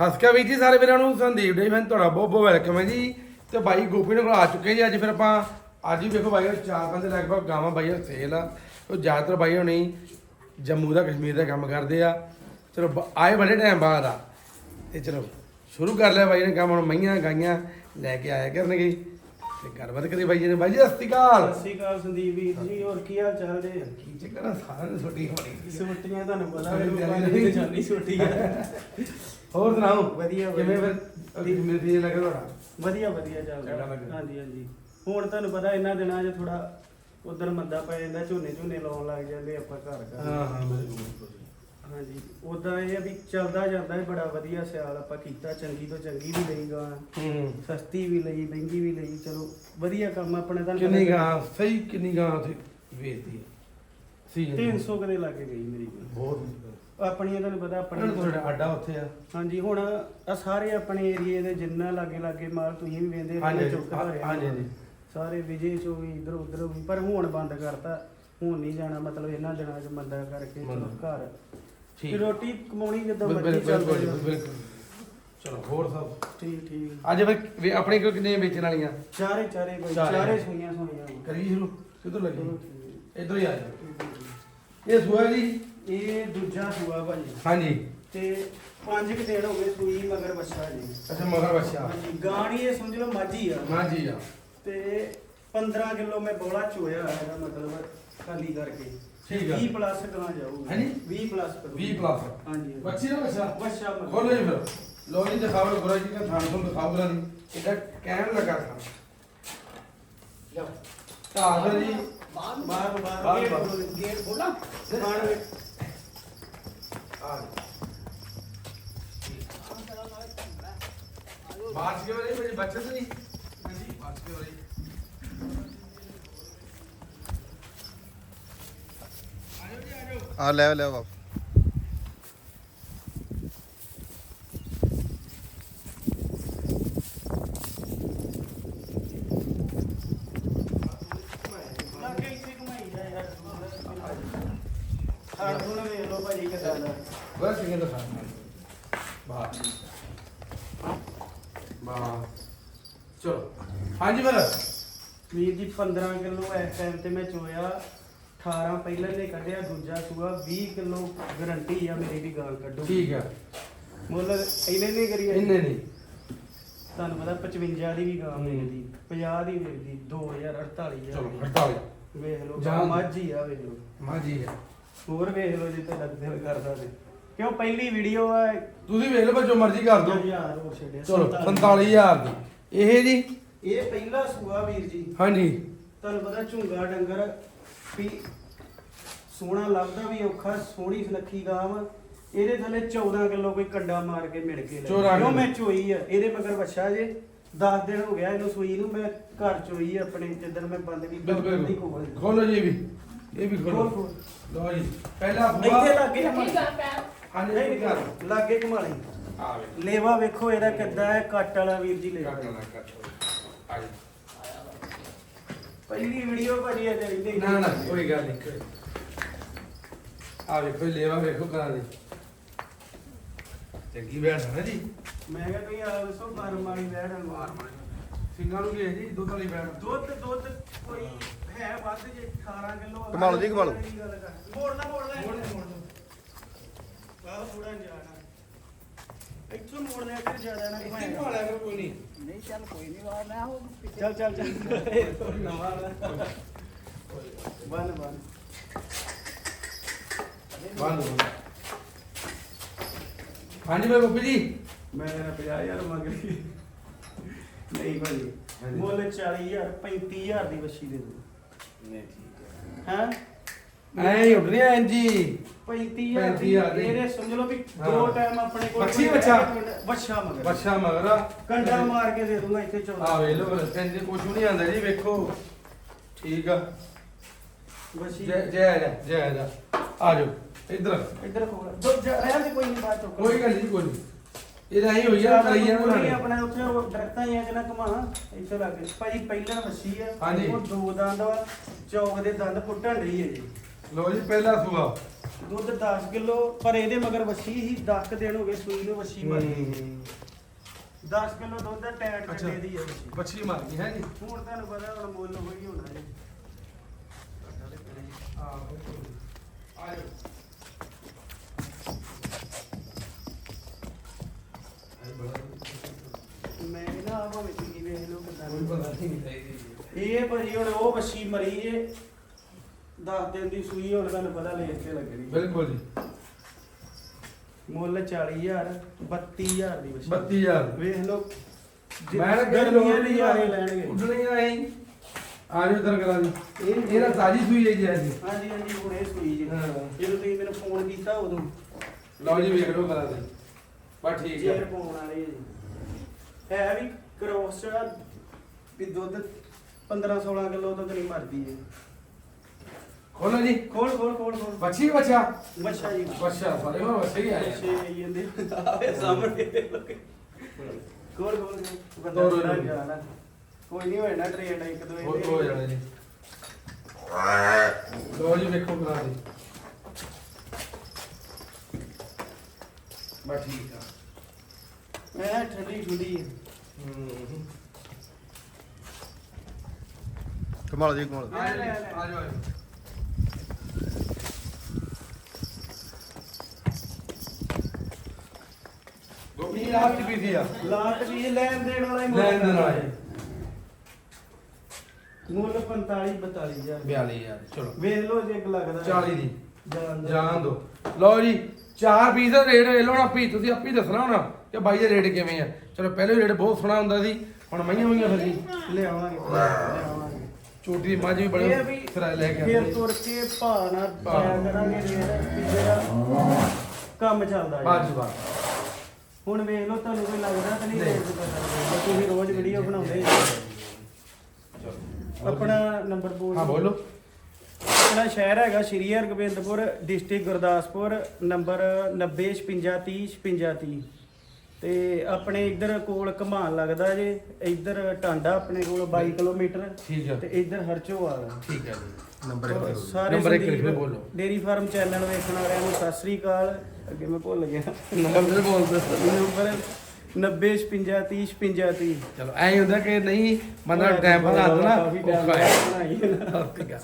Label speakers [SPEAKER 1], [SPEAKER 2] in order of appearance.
[SPEAKER 1] ਸਤਿ ਸ਼੍ਰੀ ਅਕਾਲ ਵੀਰ ਜੀ ਸਾਰੇ ਵੀਰਾਂ ਨੂੰ ਸੰਦੀਪ ਡੇ ਫੈਨ ਤੁਹਾਡਾ ਬਹੁਤ ਬਹੁਤ ਵੈਲਕਮ ਹੈ ਜੀ। ਤੇ ਬਾਈ ਗੋਪੀ ਨੇ ਕੋਲ ਆ ਚੁੱਕੇ ਜੀ ਅੱਜ ਫਿਰ ਆਪਾਂ ਅੱਜ ਹੀ ਵੇਖੋ ਬਾਈ ਚਾਰ ਪੰਜ ਲਗਭਗ ਗਾਵਾਂ ਬਾਈ ਸੇਲ ਆ। ਉਹ ਜ਼ਿਆਦਾਤਰ ਬਾਈ ਹੋਣੀ ਜੰਮੂ ਦਾ ਕਸ਼ਮੀਰ ਦਾ ਕੰਮ ਕਰਦੇ ਆ। ਚਲੋ ਆਏ ਬੜੇ ਟਾਈਮ ਬਾਅਦ ਆ। ਤੇ ਚਲੋ ਸ਼ੁਰੂ ਕਰ ਲਿਆ ਬਾਈ ਨੇ ਕੰਮ ਹੁਣ ਮਈਆਂ ਗਾਈਆਂ ਲੈ ਕੇ ਆਇਆ ਕਰਨਗੇ। ਤੇ ਗੱਲਬਾਤ ਕਰੀ ਬਾਈ ਜੀ ਨੇ। ਬਾਈ ਜੀ ਸਤਿ ਸ਼੍ਰੀ ਅਕਾਲ।
[SPEAKER 2] ਸਤਿ ਸ਼੍ਰੀ ਅਕਾਲ ਸੰਦੀਪ ਵੀਰ ਜੀ ਹੋਰ ਕੀ ਹਾਲ ਚਾਲ ਜੇ?
[SPEAKER 1] ਕੀ ਚੱਕਰ ਆ? ਸਾਰਿਆਂ ਨੂੰ ਛੋਟੀ ਹੋਣੀ।
[SPEAKER 2] ਛੁੱਟੀਆਂ ਤੁਹਾਨੂੰ ਪਤਾ ਹੈ
[SPEAKER 1] ਚੱਲੀ
[SPEAKER 2] ਲੋਕਾਂ ਦੀ ਜਾਨੀ ਛੁੱਟੀ ਹੈ
[SPEAKER 1] ਹੋਰ ਸੁਣਾਓ?
[SPEAKER 2] ਵਧੀਆ,
[SPEAKER 1] ਕਿਵੇਂ
[SPEAKER 2] ਵਧੀਆ।
[SPEAKER 1] ਫਿਰ ਮੇਰੇ ਫੀਲ ਲੱਗਾ ਤੁਹਾਡਾ?
[SPEAKER 2] ਵਧੀਆ ਵਧੀਆ
[SPEAKER 1] ਚੰਗਾ ਲੱਗਾ।
[SPEAKER 2] ਹਾਂਜੀ ਹਾਂਜੀ। ਹੁਣ ਤੁਹਾਨੂੰ ਪਤਾ ਇਹਨਾਂ ਦਿਨਾਂ 'ਚ ਥੋੜਾ ਉਧਰ ਮੰਦਾ ਪੈ ਜਾਂਦਾ ਝੋਨੇ ਝੋਨੇ ਲਾਉਣ ਲੱਗ ਜਾਂਦੇ ਆਪਾਂ ਘਰ ਘਰ।
[SPEAKER 1] ਹਾਂ ਹਾਂ। ਬਿਲਕੁਲ
[SPEAKER 2] ਹਾਂਜੀ। ਉਦਾਂ ਇਹ ਆ ਵੀ ਚੱਲਦਾ ਜਾਂਦਾ ਹੈ ਬੜਾ ਵਧੀਆ ਸਿਆਲ ਆਪਾਂ ਕੀਤਾ ਚੰਗੀ ਤੋਂ ਚੰਗੀ ਵੀ ਲਈ ਗਾਂ।
[SPEAKER 1] ਹੂੰ।
[SPEAKER 2] ਸਸਤੀ ਵੀ ਲਈ ਮਹਿੰਗੀ ਵੀ ਲਈ। ਚਲੋ ਵਧੀਆ ਕੰਮ ਆਪਣੇ ਤੁਹਾਨੂੰ
[SPEAKER 1] ਕਿੰਨੀ ਗਾਂ? ਸਹੀ ਕਿੰਨੀ ਗਾਂ ਉੱਥੇ ਵੇਚਦੀ ਹੈ ਸੀ
[SPEAKER 2] 300 ਕਦੇ ਲੱਗੇ ਗਈ ਮੇਰੀ।
[SPEAKER 1] ਬਹੁਤ।
[SPEAKER 2] ਆਪਣੀਆਂ ਤੁਹਾਨੂੰ ਪਤਾ
[SPEAKER 1] ਆਪਣੇ ਤੁਹਾਡਾ ਅੱਡਾ ਉੱਥੇ ਆ?
[SPEAKER 2] ਹਾਂਜੀ ਹੁਣ ਆ ਸਾਰੇ ਆਪਣੇ ਏਰੀਏ ਦੇ ਜਿੰਨਾ ਲਾਗੇ ਲਾਗੇ ਮਾਲ ਤੁਸੀਂ ਵੀ ਵੇਂਦੇ
[SPEAKER 1] ਹਾਂਜੀ, ਹਾਂ-
[SPEAKER 2] ਧਾਰਿਆ
[SPEAKER 1] ਹਾਂਜੀ, ਹਾਂਜੀ।
[SPEAKER 2] ਸਾਰੇ ਵਿਜੇ ਚੋਂ ਵੀ ਇਧਰ ਉਧਰ ਵੀ ਪਰ ਹੁਣ ਬੰਦ ਕਰਤਾ। ਹੁਣ ਨਹੀਂ ਜਾਣਾ ਮਤਲਬ ਇਹਨਾਂ ਦਿਨਾਂ 'ਚ ਮੰਦਾ ਕਰਕੇ ਚਲੋ
[SPEAKER 1] ਮੰਦਾ।
[SPEAKER 2] ਘਰ।
[SPEAKER 1] ਠੀਕ।
[SPEAKER 2] ਰੋਟੀ ਕਮਾਉਣੀ ਜਿੱਦਾਂ
[SPEAKER 1] ਬਿਲਕੁਲ
[SPEAKER 2] ਮਰਜ਼ੀ ਚੱਲ
[SPEAKER 1] ਬਿਲਕੁਲ
[SPEAKER 2] ਰਹੀ
[SPEAKER 1] ਬਿਲਕੁਲ। ਚਲੋ ਹੋਰ ਸਭ?
[SPEAKER 2] ਠੀਕ ਠੀਕ।
[SPEAKER 1] ਅੱਜ ਫਿਰ ਵੀ ਆਪਣੇ ਕੋਲ ਕਿੰਨੇ ਵੇਚਣ ਵਾਲੀਆਂ?
[SPEAKER 2] ਚਾਰੇ ਚਾਰੇ ਬਾਈ
[SPEAKER 1] ਚਾਰੇ।
[SPEAKER 2] ਚਾਰੇ ਸੁਈਆਂ ਸੁਈਆਂ।
[SPEAKER 1] ਕਰੀ ਸ਼ੁਰੂ? ਕਿੱਧਰ
[SPEAKER 2] ਚਲੋ
[SPEAKER 1] ਲੱਗੀ
[SPEAKER 2] ਠੀਕ।
[SPEAKER 1] ਇਧਰ ਹੀ ਆ ਜਾ ਇਹ ਸੁਆ ਜੀ?
[SPEAKER 2] ਇਹ ਦੂਜਾ ਸੂਆ ਭਾਈ
[SPEAKER 1] ਹਾਂਜੀ।
[SPEAKER 2] ਤੇ ਪੰਜ ਕੁ ਦਿਨ ਹੋ ਗਏ ਸੂਈ ਮਗਰ ਬੱਚਾ ਜੀ।
[SPEAKER 1] ਅੱਛਾ ਮਗਰ ਬੱਚਾ
[SPEAKER 2] ਹਾਂਜੀ ਗਾਣੀ ਇਹ ਸਮਝ ਲਓ ਮਾਝੀ ਆ।
[SPEAKER 1] ਹਾਂਜੀ ਆ।
[SPEAKER 2] ਤੇ 15 ਕਿਲੋ ਮੈਂ ਬੋਲਾ ਚੋਇਆ ਇਹਦਾ ਮਤਲਬ ਖਾਲੀ ਕਰਕੇ।
[SPEAKER 1] ਠੀਕ ਆ।
[SPEAKER 2] 20 ਪਲੱਸ ਗਾਂ ਜਾਊਗੀ
[SPEAKER 1] ਹਾਂਜੀ?
[SPEAKER 2] 20 ਪਲੱਸ
[SPEAKER 1] 20 ਪਲੱਸ
[SPEAKER 2] ਹਾਂਜੀ।
[SPEAKER 1] ਬੱਚੀ ਨਾ ਬੱਚਾ
[SPEAKER 2] ਬੱਚਾ ਮਤਲਬ।
[SPEAKER 1] ਖੋਲੋ ਜੀ ਫਿਰ। ਲੋ ਜੀ ਦਿਖਾਓ ਗੁਰਾ ਜੀ ਦਾ ਥਾਣ ਤੋਂ ਦਿਖਾਓ ਗੁਰਾ ਜੀ। ਇਹਦਾ ਕਹਿਣ ਲੱਗਾ ਥਾਂ ਲਓ। ਤਾਂ ਫਿਰ ਜੀ।
[SPEAKER 2] ਬਾਹਰ
[SPEAKER 1] ਬਾਹਰ,
[SPEAKER 2] ਬਾਹਰ ਗੇਟ
[SPEAKER 1] ਬਾਹਰ।
[SPEAKER 2] ਖੋਲੋ, ਗੇਟ ਖੋਲਾਂ। ਬਾਹਰ ਵੇ-
[SPEAKER 1] ਆ ਬਾਤ ਕੇ ਵਾਲੀ ਮੇਰੀ ਬੱਚਤ ਨਹੀਂ ਹਾਂਜੀ ਬਾਤ
[SPEAKER 3] ਆ ਲੈ ਲੈ ਬਾਪ
[SPEAKER 2] ਲਾਗੇ ਇੱਥੇ ਘੁਮਾਈ ਜਾ ਯਾਰ। ਵੇਖ ਭਾਜੀ ਕਿਦਾਂ ਦਾ
[SPEAKER 1] ਬਸ ਬਾ ਚਲੋ ਹਾਂਜੀ ਫਿਰ
[SPEAKER 2] ਵੀਰ ਜੀ 15 ਕਿਲੋ ਇਸ ਟਾਈਮ ਤੇ ਮੈਂ ਚੋਇਆ 18 ਪਹਿਲਾਂ ਨੇ ਕੱਢਿਆ ਦੂਜਾ ਸੂਆ 20 ਕਿਲੋ ਗਰੰਟੀ ਆ ਮੇਰੀ ਵੀ ਗਾਂ ਕੱਢੋ।
[SPEAKER 1] ਠੀਕ ਹੈ
[SPEAKER 2] ਮੁੱਲ ਇਹਨੇ ਨਹੀਂ ਕਰੀ
[SPEAKER 1] ਇੰਨੇ ਨਹੀਂ
[SPEAKER 2] ਤੁਹਾਨੂੰ ਪਤਾ 55 ਦੀ ਵੀ ਗਾਂ ਮਿਲਦੀ 50 ਦੀ ਮਿਲਦੀ 2048
[SPEAKER 1] ਚਲੋ
[SPEAKER 2] ਹਜ਼ਾਰ
[SPEAKER 1] ਹਟਾਓ
[SPEAKER 2] ਵੇਖ ਲਓ। ਮਾਝੀ ਆ ਵੇਖ ਲਓ।
[SPEAKER 1] ਮਾਜੀ ਹੈ
[SPEAKER 2] ਹੋਰ ਵੇਖ ਲਓ ਜੇ ਤੁਹਾਡਾ ਦਿਲ ਕਰਦਾ ਤੇ। ਕਿਉਂ ਪਹਿਲੀ ਵੀਡੀਓ ਆ
[SPEAKER 1] ਤੁਸੀਂ ਵੇਖ ਲਓ ਜੋ ਮਰਜ਼ੀ ਕਰ ਦਿਓ।
[SPEAKER 2] ਹਜ਼ਾਰ ਹੋਰ ਛੱਡਿਆ।
[SPEAKER 1] ਚਲੋ
[SPEAKER 2] 47
[SPEAKER 1] 47000 ਦੀ। ਇਹ ਜੀ?
[SPEAKER 2] ਇਹ ਪਹਿਲਾ ਸੂਆ ਵੀਰ ਜੀ।
[SPEAKER 1] ਹਾਂਜੀ।
[SPEAKER 2] ਤੁਹਾਨੂੰ ਪਤਾ ਝੁੰਗਾ ਡੰਗਰ ਵੀ ਸੋਹਣਾ ਲੱਭਦਾ ਵੀ ਔਖਾ ਸੋਹਣੀ ਸੁਨੱਖੀ ਗਾਂ ਵਾ। ਇਹਦੇ ਥੱਲੇ 14 ਕਿਲੋ ਕੋਈ ਕੰਡਾ ਮਾਰ ਕੇ ਮਿਲ ਕੇ ਲੈ
[SPEAKER 1] 14
[SPEAKER 2] ਕਿਉਂ ਮੈਂ। ਚੋਈ ਆ? ਇਹਦੇ ਮਗਰ ਬੱਚਾ ਜੇ। 10 ਦਿਨ ਹੋ ਗਿਆ ਇਹਨੂੰ ਸੂਈ ਨੂੰ ਮੈਂ ਘਰ ਚੋਈ ਆ ਆਪਣੇ ਜਿੱਦਣ ਮੈਂ ਬੰਦ ਕੀਤਾ ਖੋਲ
[SPEAKER 1] ਜੀ ਵੀ। ਇਹ ਵੀ ਖੋਲੋ। ਲਓ ਜੀ ਪਹਿਲਾ
[SPEAKER 2] ਇੱਥੇ
[SPEAKER 1] ਫੁਆ
[SPEAKER 2] ਲੱਗੇ
[SPEAKER 1] ਹਾਂਜੀ
[SPEAKER 2] ਨਹੀਂ
[SPEAKER 1] ਨਹੀਂ ਕਰ
[SPEAKER 2] ਨਹੀਂ ਲਾਗੇ ਘੁਮਾ ਲਈ।
[SPEAKER 1] ਆ ਵੇ
[SPEAKER 2] ਲੇਵਾ ਵੇਖੋ ਇਹਦਾ ਕਿੱਦਾਂ ਹੈ ਕੱਟ ਵਾਲਾ ਵੀਰ ਜੀ ਲੇਵਾ
[SPEAKER 1] ਕੱਟ ਨਾ ਕੱਟ ਆ ਜੀ।
[SPEAKER 2] ਪਹਿਲੀ ਵੀਡੀਓ ਭਾਜੀ ਅਜੇ ਰਹਿੰਦੇ
[SPEAKER 1] ਨਾ ਨਾ ਕੋਈ ਗੱਲ ਨਹੀਂ ਕੋਈ ਆ ਵੇਖੋ ਇਹ ਲੇਵਾ ਵੇਖੋ ਕਰਾਂ ਦੇ। ਚੰਗੀ ਬੈਠ ਹੈ ਨਾ ਜੀ।
[SPEAKER 2] ਮੈਂ ਕਿਹਾ ਤੁਸੀਂ ਆ ਦੱਸੋ ਫਾਰਮ ਵਾਲੀ ਵੈੜ ਮਾਰ
[SPEAKER 1] ਸਿੰਘਾਂ ਨੂੰ ਕੀ ਹੈ ਜੀ ਦੁੱਧ ਵਾਲੀ ਬੈਠ।
[SPEAKER 2] ਦੁੱਧ ਦੁੱਧ ਕੋਈ ਹੈ ਵੱਧ ਜੇ 18 ਕਿਲੋ
[SPEAKER 3] ਘੁਮਾ ਲਓ ਜੀ,
[SPEAKER 2] ਮੋੜਨਾ
[SPEAKER 1] ਮੋੜ ਦੇ, ਮੋੜ
[SPEAKER 2] ਬਾਹਰ ਥੋੜਾ ਜਾਣਾ ਇੱਥੋਂ ਮੋੜਨੇ ਇੱਧਰ ਜ਼ਿਆਦਾ ਨਾ।
[SPEAKER 1] ਇੱਥੇ ਕਰੋ ਕੋਈ ਨਹੀਂ।
[SPEAKER 4] ਨਹੀਂ ਚੱਲ ਕੋਈ ਨਹੀਂ ਵਾਰ ਮੈਂ ਹੋ
[SPEAKER 2] ਚੱਲ ਚੱਲ ਚੱਲ। ਇਹ ਤੋਂ ਨਵਾਂ ਬਨ। ਬਨ
[SPEAKER 1] ਬੰਦ ਹੋ ਹਾਂਜੀ ਮੈਂ ਬੱਪੀ ਜੀ।
[SPEAKER 2] ਮੈਂ ਕਹਿੰਦਾ 50000 ਮੰਗ ਲਈ। ਨਹੀਂ ਭਾਜੀ। ਮੁੱਲ 40000 35000 ਦੀ ਬੱਛੀ ਦੇ ਦੋ।
[SPEAKER 1] ਨਹੀਂ ਠੀਕ ਹੈ।
[SPEAKER 2] ਹਾਂ?
[SPEAKER 1] ਐ ਹੀ ਉੱਡਣੀ ਐ ਜੀ।
[SPEAKER 2] 35000 ਦੀ
[SPEAKER 1] 35,000 ਦੀ।
[SPEAKER 2] ਇਹਦੇ ਸਮਝ ਲਓ ਵੀ। ਦੋ ਟਾਈਮ ਆਪਣੇ ਕੋਲ
[SPEAKER 1] ਬੱਛੀ
[SPEAKER 2] ਕੋਈ
[SPEAKER 1] ਬੱਚਾ?
[SPEAKER 2] ਬੱਚਾ ਮਗਰ।
[SPEAKER 1] ਬੱਚਾ ਮਗਰਾ
[SPEAKER 2] ਕੰਡਾ ਮਾਰ ਕੇ ਦੇ ਦੂੰਗਾ ਇੱਥੇ ਚੌਦਾ
[SPEAKER 1] ਆ ਵੇ ਲੋ ਕਹਿੰਦੇ ਕੁਛ ਨਹੀਂ ਆਂਦਾ ਜੀ ਵੇਖੋ। ਠੀਕ ਆ।
[SPEAKER 2] ਬੱਛੀ
[SPEAKER 1] ਜੈ ਜੈ ਜੈ ਆ ਜਾਓ ਇੱਧਰ।
[SPEAKER 2] ਇੱਧਰ ਖੋਲ। ਦੋ ਰਹਿਣ ਦੇ ਕੋਈ ਨਹੀਂ ਚੁੱਕ
[SPEAKER 1] ਕੋਈ ਗੱਲ ਨਹੀਂ ਕੋਈ ਨਹੀਂ। ਇਹਦਾ ਹੀ ਹੋਈ ਆ ਕਰਾਈ
[SPEAKER 2] ਨਹੀਂ
[SPEAKER 1] ਉਹਨਾਂ
[SPEAKER 2] ਆਪਣੇ ਉੱਥੇ ਉਹ ਦਰਖਤਾਂ ਹੀ ਆ ਜਿਹਨਾਂ ਘਮਾ ਇੱਥੇ ਲੱਗੇ ਭਾਜੀ ਪਹਿਲਾਂ ਮੱਛੀ ਆ
[SPEAKER 1] ਹਾਂਜੀ।
[SPEAKER 2] ਉਹ ਦੋ ਦੰਦ ਵਾ ਚੌਕ ਦੇ ਦੰਦ ਪੁੱਟਣ ਰਹੀ ਹੈ ਜੀ।
[SPEAKER 1] ਲੋ ਜੀ ਪਹਿਲਾ ਸੂਆ।
[SPEAKER 2] ਦੁੱਧ 10 ਕਿਲੋ ਪਰ ਇਹਦੇ ਮਗਰ ਵੱਛੀ ਹੀ 10 ਕੁ ਦਿਨ ਹੋ ਗਏ ਸੂਈ ਨੂੰ ਵੱਛੀ ਮਰ। ਗਈ 10 ਕਿਲੋ ਦੁੱਧ ਦਾ ਟੈਟ
[SPEAKER 1] ਅੱਛਾ।
[SPEAKER 2] ਕੱਢੇ ਦੀ ਹੈ ਵੱਛੀ
[SPEAKER 1] ਬੱਚੀ ਮਾਰ ਗਈ ਹੈ ਜੀ?
[SPEAKER 2] ਹੁਣ ਤੁਹਾਨੂੰ ਪਤਾ ਹੁਣ ਮੁੱਲ ਹੋਈ ਹੋਣਾ ਜੀ।
[SPEAKER 1] ਹਾਂ ਬਿਲਕੁਲ ਆ ਜਾਓ
[SPEAKER 2] ਮੈਂ ਨਾ ਆਵਾਂ ਵਿੱਚ ਕੀ ਵੇਖ ਲਓ ਕਿਦਾਂ
[SPEAKER 1] ਕੋਈ ਪਤਾ ਨਹੀਂ ਚਾਹੀਦੀ
[SPEAKER 2] ਇਹ ਭਾਜੀ ਹੁਣ ਉਹ ਵੱਛੀ ਮਰੀ ਏ। 10 ਦਿਨ ਦੀ ਸੂਈ ਹੁਣ ਤੁਹਾਨੂੰ ਪਤਾ ਲੈ ਕੇ ਲੱਗਣੀ।
[SPEAKER 1] ਬਿਲਕੁਲ ਜੀ।
[SPEAKER 2] ਮੁੱਲ 40000 32000 ਦੀ ਵੱਛੀ
[SPEAKER 1] 32000
[SPEAKER 2] ਵੇਖ ਲਓ।
[SPEAKER 1] ਮੈਂ ਨਾ
[SPEAKER 2] ਗਰਮੀਆਂ ਲਈ ਆਰੇ ਲੈਣਗੇ।
[SPEAKER 1] ਉੱਡਣੀਆਂ ਆਈ ਆ ਜਾਓ ਇਧਰ ਕਰਾ ਜੀ
[SPEAKER 2] ਇਹ
[SPEAKER 1] ਇਹਦਾ ਤਾਜੀ ਸੂਈ ਹੈ ਜੀ। ਅੱਜ
[SPEAKER 2] ਹਾਂਜੀ ਹਾਂਜੀ ਹੁਣ ਇਹ ਸੂਈ ਜੀ। ਜਦੋਂ ਤੁਸੀਂ ਮੈਨੂੰ ਫੋਨ ਕੀਤਾ ਉਦੋਂ।
[SPEAKER 1] ਲਓ ਜੀ ਵੇਖ ਲਓ ਕਰਾ ਦੇ ਬਸ ਠੀਕ
[SPEAKER 2] ਜੇਰ
[SPEAKER 1] ਹੈ
[SPEAKER 2] ਪਾਉਣ ਵਾਲੇ ਜੀ। ਹੈ ਵੀ ਕ੍ਰੋਸ ਚ ਵੀ ਦੁੱਧ 15 16 ਕਿਲੋ ਤੋਂ ਨਹੀਂ ਮਰਦੀ ਹੈ।
[SPEAKER 1] ਖੋਲੋ ਜੀ।
[SPEAKER 2] ਖੋਲ ਖੋਲ ਖੋਲ ਖੋਲ।
[SPEAKER 1] ਬੱਚੀ ਬੱਚਾ?
[SPEAKER 2] ਬੱਚਾ ਜੀ।
[SPEAKER 1] ਬੱਚਾ ਸਾਰੇ ਹੋਰ ਬੱਚੇ ਹੀ ਆਏ
[SPEAKER 2] ਬੱਚੇ ਆਈ ਜਾਂਦੇ। ਆਵੇ ਸਾਹਮਣੇ ਦੇਖ ਲਓ ਖੋਲ ਖੋਲ। ਬੰਦਾ
[SPEAKER 1] ਤੋਰੋ
[SPEAKER 2] ਬੜਾ
[SPEAKER 1] ਇਹਨੂੰ।
[SPEAKER 2] ਜਾਣਾ। ਕੋਈ ਨਹੀਂ ਹੋਣਾ ਟ੍ਰੇਡ ਇੱਕ ਦੋ
[SPEAKER 1] ਹੋ ਹੋ ਜਾਣਾ ਜੀ ਲਓ ਜੀ ਵੇਖੋ ਕਰਾ ਦੇ ਬਸ ਠੀਕ ਆ।
[SPEAKER 2] ਮੈਂ ਠੰਡੀ ਠੁੰਡੀ
[SPEAKER 1] ਹੂੰ
[SPEAKER 3] ਕਮਾਲ ਜੀ ਕਮਾਲ।
[SPEAKER 1] ਆ ਜੀ, ਆ ਜਾਓ ਗੋਪੀ ਲਾਸਟ ਵੀ ਸੀ ਆ।
[SPEAKER 2] ਲਾਟ ਵੀ ਲੈਣ ਦੇਣ ਵਾਲਾ ਹੀ
[SPEAKER 1] ਲੈਣ ਦੇਣ ਵਾਲਾ ਜੀ।
[SPEAKER 2] ਮੁੱਲ 45 42000
[SPEAKER 1] 42 ਯਾਰ ਚਲੋ।
[SPEAKER 2] ਵੇਖ ਲਓ ਜੇ ਇੱਕ ਲੱਗਦਾ।
[SPEAKER 1] 40 ਦੀ।
[SPEAKER 2] ਜਾਨ ਦਾ।
[SPEAKER 1] ਜਾਣ ਦੋ ਲਓ ਜੀ ਚਾਰ ਪੀਸ ਦਾ ਰੇਟ ਵੇਖ ਲਓ ਹੁਣ ਆਪੀ ਤੁਸੀਂ ਆਪੀ ਦੱਸਣਾ ਹੁਣ ਕਿ ਬਾਈ ਦਾ ਰੇਟ ਕਿਵੇਂ ਆ ਚਲੋ ਪਹਿਲੇ ਰੇਟ ਬਹੁਤ ਸੋਹਣਾ ਹੁੰਦਾ ਸੀ ਹੁਣ ਮਈਆਂ ਹੋਈਆਂ ਫਿਰ ਜੀ
[SPEAKER 2] ਲਿਆਵਾਂਗੇ ਲਿਆਵਾਂਗੇ
[SPEAKER 1] ਛੋਟੀ ਦੀ ਮੱਝ ਵੀ ਬੜੇ
[SPEAKER 2] ਇਹ ਵੀ
[SPEAKER 1] ਫਿਰ ਲੈ ਕੇ
[SPEAKER 2] ਫਿਰ
[SPEAKER 1] ਆਉਂਦੇ
[SPEAKER 2] ਤੁਰ ਕੇ ਭਾਅ ਨਾਲ। ਜਾਇਆ ਕਰਾਂਗੇ ਰੇਟ ਵੀ ਜਿਹੜਾ ਕੰਮ ਚੱਲਦਾ ਜੀ।
[SPEAKER 1] ਬਾਜ ਬਾਜ
[SPEAKER 2] ਹੁਣ ਵੇਖ ਲਓ ਤੁਹਾਨੂੰ ਕੋਈ ਲੱਗਦਾ ਤਾਂ ਨਹੀਂ। ਰੇਟ ਪਤਾ ਤੁਸੀਂ ਰੋਜ਼ ਵੀਡੀਓ ਬਣਾਉਂਦੇ ਜੀ। ਆਪਣਾ ਨੰਬਰ ਬੋਲ
[SPEAKER 1] ਹਾਂ ਬੋਲੋ
[SPEAKER 2] ਆਪਣਾ ਸ਼ਹਿਰ ਹੈਗਾ ਸ਼੍ਰੀ ਹਰਗੋਬਿੰਦਪੁਰ ਡਿਸਟ੍ਰਿਕਟ ਗੁਰਦਾਸਪੁਰ ਨੰਬਰ 9056305630 ਤੇ ਆਪਣੇ ਇੱਧਰ ਕੋਲ ਘਮਾਨ ਲੱਗਦਾ ਜੇ ਇੱਧਰ ਟਾਂਡਾ ਆਪਣੇ ਕੋਲ 22 ਕਿਲੋਮੀਟਰ।
[SPEAKER 1] ਠੀਕ ਹੈ
[SPEAKER 2] ਤੇ ਇੱਧਰ ਹਰਚੋਵਾਲ ਆ
[SPEAKER 1] ਠੀਕ ਹੈ ਜੀ।
[SPEAKER 3] ਨੰਬਰ।
[SPEAKER 2] ਸਾਰੇ
[SPEAKER 1] ਨੰਬਰ ਇੱਕ
[SPEAKER 2] ਸੰਦੀਪ
[SPEAKER 1] ਲਿਖੋ, ਬੋਲੋ।
[SPEAKER 2] ਡੇਰੀ ਫਾਰਮ ਚੈਨਲ ਵੇਖਣ ਵਾਲਿਆਂ ਨੂੰ ਸਤਿ ਸ੍ਰੀ ਅਕਾਲ। ਅੱਗੇ ਮੈਂ ਭੁੱਲ ਗਿਆ।
[SPEAKER 1] ਨੰਬਰ ਬੋਲ ਦੱਸੋ
[SPEAKER 2] ਨੰਬਰ 9056305630
[SPEAKER 1] ਚਲੋ ਐਂ ਹੁੰਦਾ ਕਿ ਨਹੀਂ ਬੰਦਾ ਟਾਈਮ ਬਣਾ
[SPEAKER 2] ਹੈ ਨਾ।
[SPEAKER 1] ਠੀਕ ਹੈ।